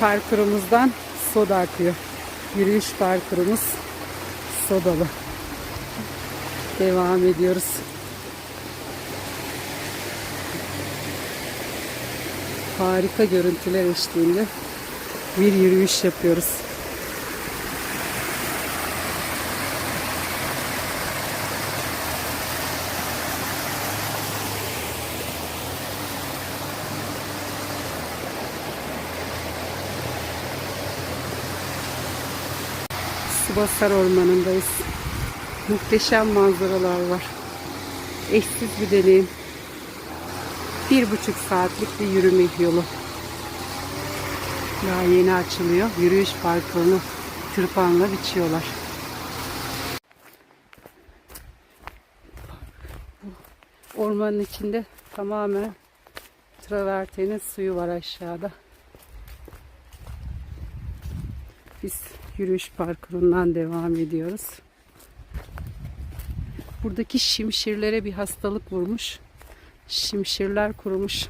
parkurumuzdan soda akıyor. Yürüyüş parkurumuz sodalı. Devam ediyoruz. Harika görüntüler eşliğinde bir yürüyüş yapıyoruz. Subasar Ormanı'ndayız. Muhteşem manzaralar var. Eşsiz bir deneyim. Bir buçuk saatlik bir yürüme yolu. Daha yeni açılıyor. Yürüyüş parkurunu tırpanla biçiyorlar. Ormanın içinde tamamen travertenin suyu var aşağıda. Biz yürüyüş parkurundan devam ediyoruz. Buradaki şimşirlere bir hastalık vurmuş. Şimşirler kurumuş.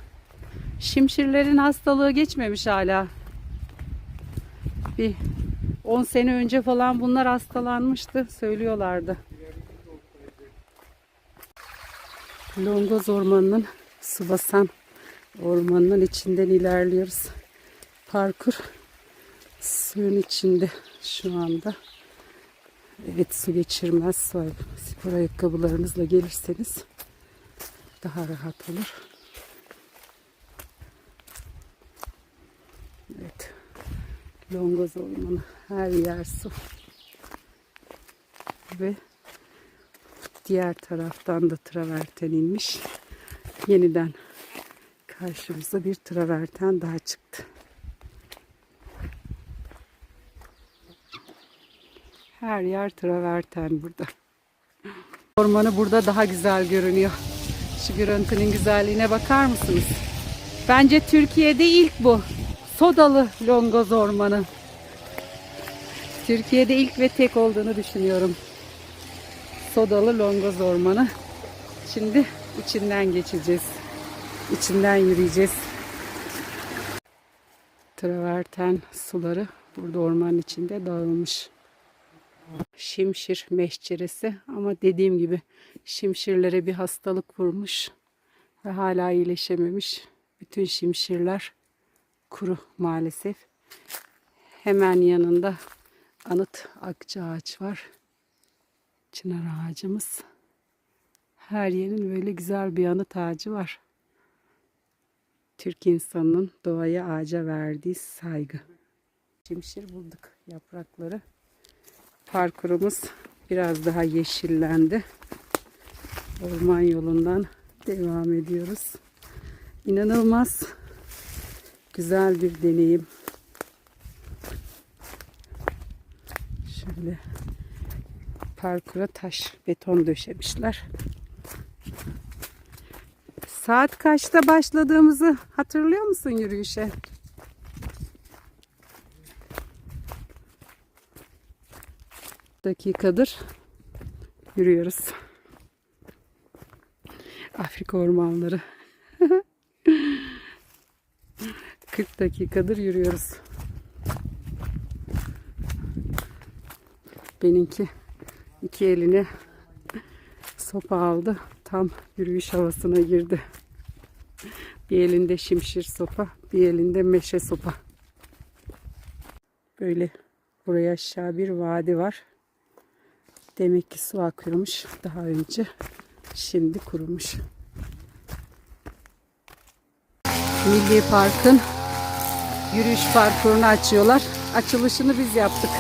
Şimşirlerin hastalığı geçmemiş hala. Bir 10 sene önce falan bunlar hastalanmıştı. Söylüyorlardı. Longoz Ormanı'nın Subasan Ormanı'nın içinden ilerliyoruz. Parkur suyun içinde şu anda. Evet su geçirmez. Spor ayakkabılarınızla gelirseniz daha rahat olur. Evet. Longoz ormanı. Her yer su. Ve diğer taraftan da traverten inmiş. Yeniden karşımıza bir traverten daha çıktı. Her yer traverten burada. Ormanı burada daha güzel görünüyor. Şu görüntünün güzelliğine bakar mısınız? Bence Türkiye'de ilk bu. Sodalı Longoz Ormanı. Türkiye'de ilk ve tek olduğunu düşünüyorum. Sodalı Longoz Ormanı. Şimdi içinden geçeceğiz. İçinden yürüyeceğiz. Traverten suları burada ormanın içinde dağılmış. Şimşir meşceresi ama dediğim gibi şimşirlere bir hastalık vurmuş ve hala iyileşememiş. Bütün şimşirler kuru maalesef. Hemen yanında anıt akça ağaç var. Çınar ağacımız. Her yerin böyle güzel bir anıt ağacı var. Türk insanının doğaya ağaca verdiği saygı. Şimşir bulduk yaprakları. Parkurumuz biraz daha yeşillendi. Orman yolundan devam ediyoruz. İnanılmaz güzel bir deneyim. Şöyle parkura taş, beton döşemişler. Saat kaçta başladığımızı hatırlıyor musun yürüyüşe? Dakikadır yürüyoruz. Afrika ormanları. 40 dakikadır yürüyoruz. Benimki iki eline sopa aldı. Tam yürüyüş havasına girdi. Bir elinde şimşir sopa, bir elinde meşe sopa. Böyle buraya aşağı bir vadi var. Demek ki su akıyormuş daha önce. Şimdi kurumuş. Milli Park'ın yürüyüş parkurunu açıyorlar. Açılışını biz yaptık.